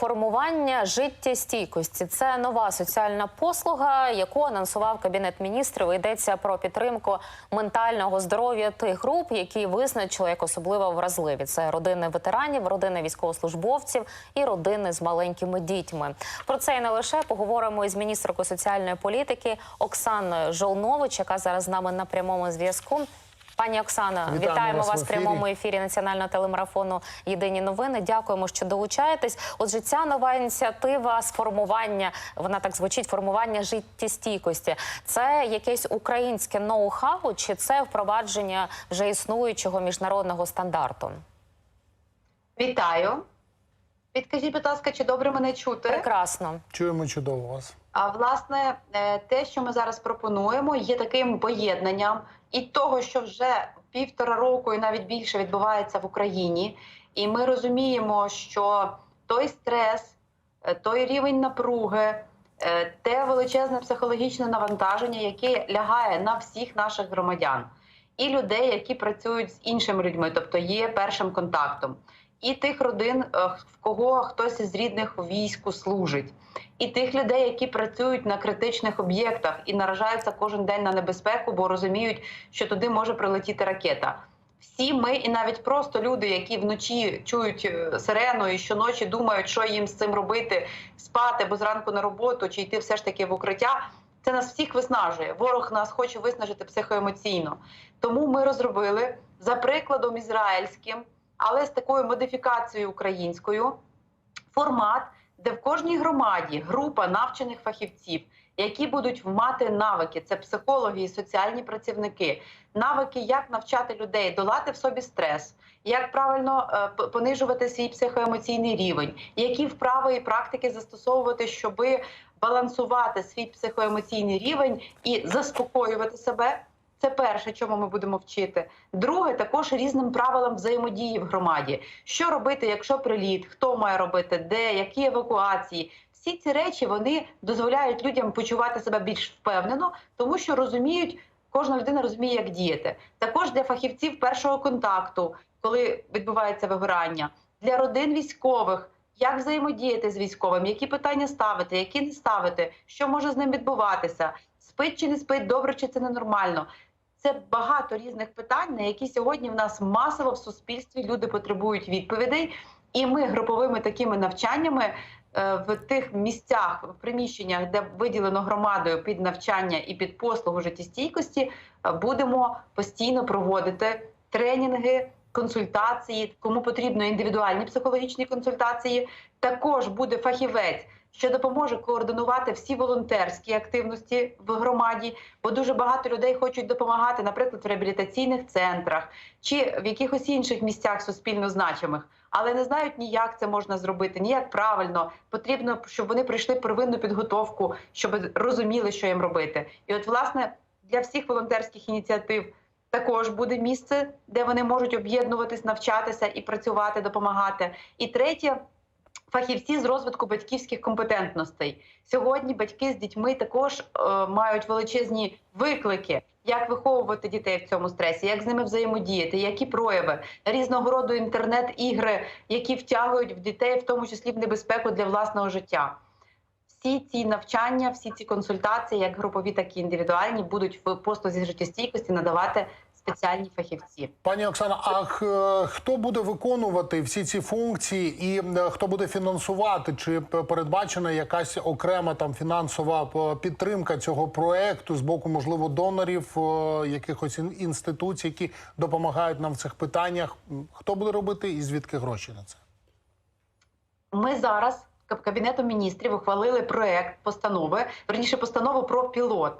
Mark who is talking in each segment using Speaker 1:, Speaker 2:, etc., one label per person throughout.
Speaker 1: Формування життєстійкості це нова соціальна послуга, яку анонсував кабінет міністрів. Йдеться про підтримку ментального здоров'я тих груп, які визначили як особливо вразливі. Це родини ветеранів, родини військовослужбовців і родини з маленькими дітьми. Про це і не лише поговоримо із міністркою соціальної політики Оксаною Жолнович, яка зараз з нами на прямому зв'язку. Пані Оксано,
Speaker 2: Вітаємо
Speaker 1: вітаємо
Speaker 2: вас
Speaker 1: вас
Speaker 2: в
Speaker 1: прямому ефірі національного телемарафону Єдині новини. Дякуємо, що долучаєтесь. Отже, ця нова ініціатива з формування, вона так звучить, формування життєстійкості. Це якесь українське ноу-хау, чи це впровадження вже існуючого міжнародного стандарту?
Speaker 3: Вітаю. Підкажіть, будь ласка, чи добре мене чути?
Speaker 1: Прекрасно.
Speaker 2: Чуємо чудово вас.
Speaker 3: А власне, е, те, що ми зараз пропонуємо, є таким поєднанням і того, що вже півтора року і навіть більше відбувається в Україні. І ми розуміємо, що той стрес, е, той рівень напруги, е, те величезне психологічне навантаження, яке лягає на всіх наших громадян, і людей, які працюють з іншими людьми, тобто є першим контактом, і тих родин, е, в кого хтось із рідних у війську служить, і тих людей, які працюють на критичних об'єктах і наражаються кожен день на небезпеку, бо розуміють, що туди може прилетіти ракета. Всі ми, і навіть просто люди, які вночі чують е, сирену і щоночі думають, що їм з цим робити, спати або зранку на роботу чи йти все ж таки в укриття. Це нас всіх виснажує. Ворог нас хоче виснажити психоемоційно. Тому ми розробили за прикладом ізраїльським, але з такою модифікацією українською. Формат, де в кожній громаді група навчених фахівців, які будуть мати навики, це психологи і соціальні працівники, навики, як навчати людей долати в собі стрес, як правильно е, понижувати свій психоемоційний рівень, які вправи і практики застосовувати, щоби балансувати свій психоемоційний рівень і заспокоювати себе. Це перше, чому ми будемо вчити. Друге, також різним правилам взаємодії в громаді. Що робити, якщо приліт, хто має робити, де, які евакуації. Всі ці речі вони дозволяють людям почувати себе більш впевнено, тому що розуміють, кожна людина розуміє, як діяти. Також для фахівців першого контакту, коли відбувається вигорання, для родин військових. Як взаємодіяти з військовим, які питання ставити, які не ставити, що може з ним відбуватися, спить чи не спить, добре чи це ненормально. Це багато різних питань, на які сьогодні в нас масово в суспільстві люди потребують відповідей. І ми груповими такими навчаннями е, в тих місцях, в приміщеннях, де виділено громадою під навчання і під послугу життєстійкості, е, будемо постійно проводити тренінги, консультації, кому потрібно індивідуальні психологічні консультації. Також буде фахівець, що допоможе координувати всі волонтерські активності в громаді, бо дуже багато людей хочуть допомагати, наприклад, в реабілітаційних центрах чи в якихось інших місцях суспільно значимих, але не знають ні як це можна зробити, ні як правильно. Потрібно, щоб вони пройшли первинну підготовку, щоб розуміли, що їм робити. І от, власне, для всіх волонтерських ініціатив. Також буде місце, де вони можуть об'єднуватись, навчатися і працювати, допомагати. І третє фахівці з розвитку батьківських компетентностей. Сьогодні батьки з дітьми також е, мають величезні виклики. Як виховувати дітей в цьому стресі, як з ними взаємодіяти, які прояви різного роду інтернет-ігри, які втягують в дітей, в тому числі в небезпеку для власного життя. Всі ці навчання, всі ці консультації, як групові, так і індивідуальні, будуть в послузі життєстійкості надавати спеціальні фахівці.
Speaker 2: Пані Оксана, а хто буде виконувати всі ці функції і е, хто буде фінансувати? Чи передбачена якась окрема там фінансова підтримка цього проекту з боку, можливо, донорів, е, якихось інституцій, які допомагають нам в цих питаннях? Хто буде робити і звідки гроші на це?
Speaker 3: Ми зараз Каб- Кабінетом міністрів ухвалили проект постанови, верніше постанову про пілот.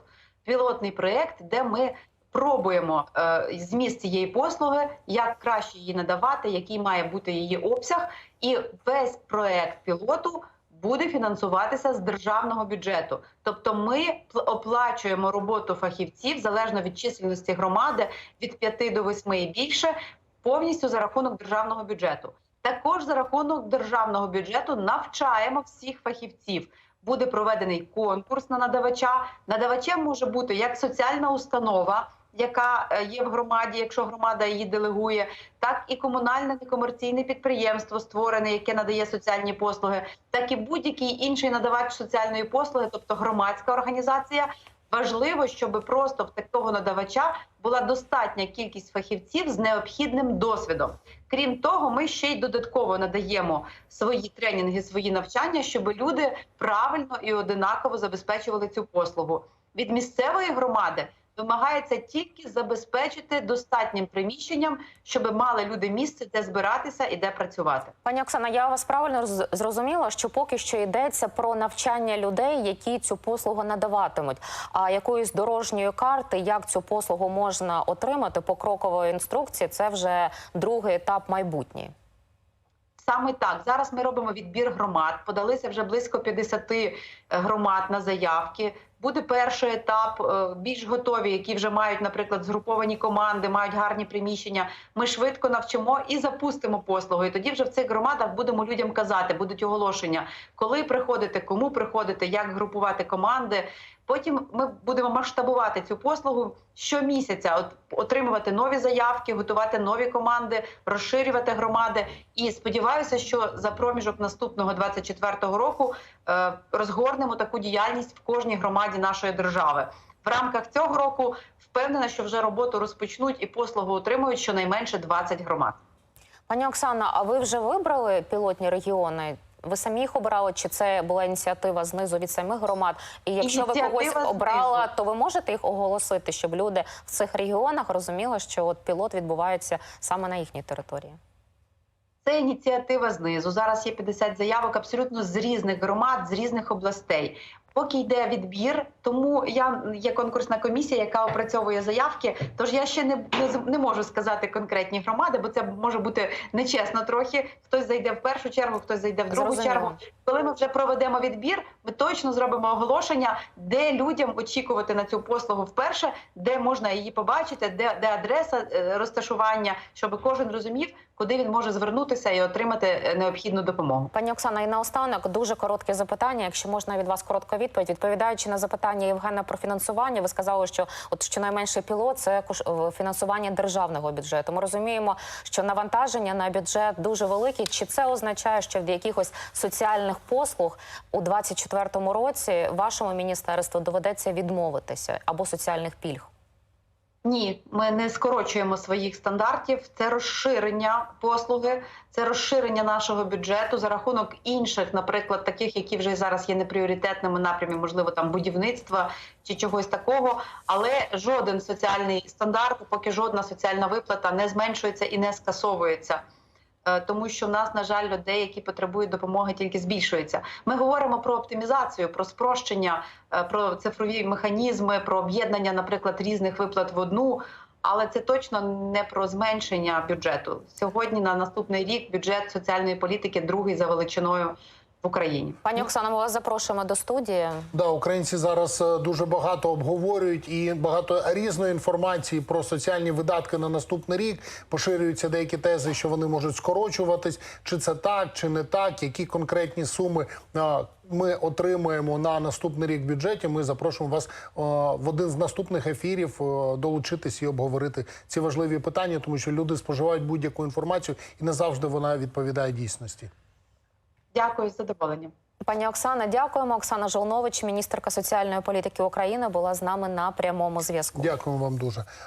Speaker 3: Пілотний проект, де ми пробуємо е, зміст цієї послуги, як краще її надавати, який має бути її обсяг, і весь проект пілоту. Буде фінансуватися з державного бюджету, тобто ми пл- оплачуємо роботу фахівців залежно від чисельності громади від 5 до 8 і більше, повністю за рахунок державного бюджету. Також за рахунок державного бюджету навчаємо всіх фахівців. Буде проведений конкурс на надавача. Надавачем може бути як соціальна установа, яка е, є в громаді, якщо громада її делегує, так і комунальне некомерційне підприємство створене, яке надає соціальні послуги, так і будь-який інший надавач соціальної послуги, тобто громадська організація. Важливо, щоб просто в такого надавача була достатня кількість фахівців з необхідним досвідом. Крім того, ми ще й додатково надаємо свої тренінги, свої навчання, щоб люди правильно і одинаково забезпечували цю послугу. Від місцевої громади вимагається тільки забезпечити достатнім приміщенням, щоб мали люди місце, де збиратися і де працювати.
Speaker 1: Пані Оксана, я вас правильно зрозуміла, що поки що йдеться про навчання людей, які цю послугу надаватимуть. А якоїсь дорожньої карти, як цю послугу можна отримати покрокової інструкції, це вже другий етап майбутній.
Speaker 3: Саме так зараз ми робимо відбір громад. Подалися вже близько 50 громад на заявки. Буде перший етап, е, більш готові, які вже мають, наприклад, згруповані команди, мають гарні приміщення. Ми швидко навчимо і запустимо послугу. І тоді вже в цих громадах будемо людям казати, будуть оголошення, коли приходити, кому приходити, як групувати команди. Потім ми будемо масштабувати цю послугу щомісяця, от отримувати нові заявки, готувати нові команди, розширювати громади. І сподіваюся, що за проміжок наступного 24-го року е, розгорнемо таку діяльність в кожній громаді нашої держави. В рамках цього року впевнена, що вже роботу розпочнуть і послугу отримують щонайменше 20 громад.
Speaker 1: Пані Оксана, а ви вже вибрали пілотні регіони? Ви самі їх обрали? Чи це була ініціатива знизу від самих громад? І якщо ви когось
Speaker 3: знизу.
Speaker 1: обрала, то ви можете їх оголосити, щоб люди в цих регіонах розуміли, що от пілот відбувається саме на їхній території?
Speaker 3: Це ініціатива знизу. Зараз є 50 заявок абсолютно з різних громад, з різних областей. Поки йде відбір, тому я є конкурсна комісія, яка опрацьовує заявки. Тож я ще не, не, не можу сказати конкретні громади, бо це може бути нечесно трохи. Хтось зайде в першу чергу, хтось зайде в другу
Speaker 1: Зрозуміло.
Speaker 3: чергу. Коли ми вже проведемо відбір, ми точно зробимо оголошення, де людям очікувати на цю послугу вперше, де можна її побачити, де, де адреса е, розташування, щоб кожен розумів, куди він може звернутися і отримати е, необхідну допомогу.
Speaker 1: Пані Оксана, і наостанок дуже коротке запитання. Якщо можна від вас коротка відповідь, відповідаючи на запитання Євгена про фінансування, ви сказали, що от щонайменше пілот це фінансування державного бюджету. Ми розуміємо, що навантаження на бюджет дуже велике. Чи це означає, що в якихось соціальних послуг у 2024 році вашому міністерству доведеться відмовитися або соціальних пільг?
Speaker 3: Ні, ми не скорочуємо своїх стандартів. Це розширення послуги, це розширення нашого бюджету за рахунок інших, наприклад, таких, які вже зараз є непріоритетними напрямі, можливо, там будівництва чи чогось такого. Але жоден соціальний стандарт, поки жодна соціальна виплата не зменшується і не скасовується. Е, Тому що в нас, на жаль, людей, які потребують допомоги, тільки збільшується. Ми говоримо про оптимізацію, про спрощення, е, про цифрові механізми, про об'єднання, наприклад, різних виплат в одну. Але це точно не про зменшення бюджету. Сьогодні на наступний рік бюджет соціальної політики другий за величиною в Україні.
Speaker 1: Пані Оксана, ми вас запрошуємо до студії.
Speaker 2: Да, українці зараз е, дуже багато обговорюють і багато різної інформації про соціальні видатки на наступний рік. Поширюються деякі тези, що вони можуть скорочуватись. Чи це так, чи не так? Які конкретні суми е, ми отримуємо на наступний рік в бюджеті? Ми запрошуємо вас е, в один з наступних ефірів е, долучитись і обговорити ці важливі питання, тому що люди споживають будь-яку інформацію, і не завжди вона відповідає дійсності.
Speaker 3: Дякую з задоволенням.
Speaker 1: Пані Оксана, дякуємо. Оксана Жолнович, міністерка соціальної політики України, була з нами на прямому зв'язку.
Speaker 2: Дякую вам дуже.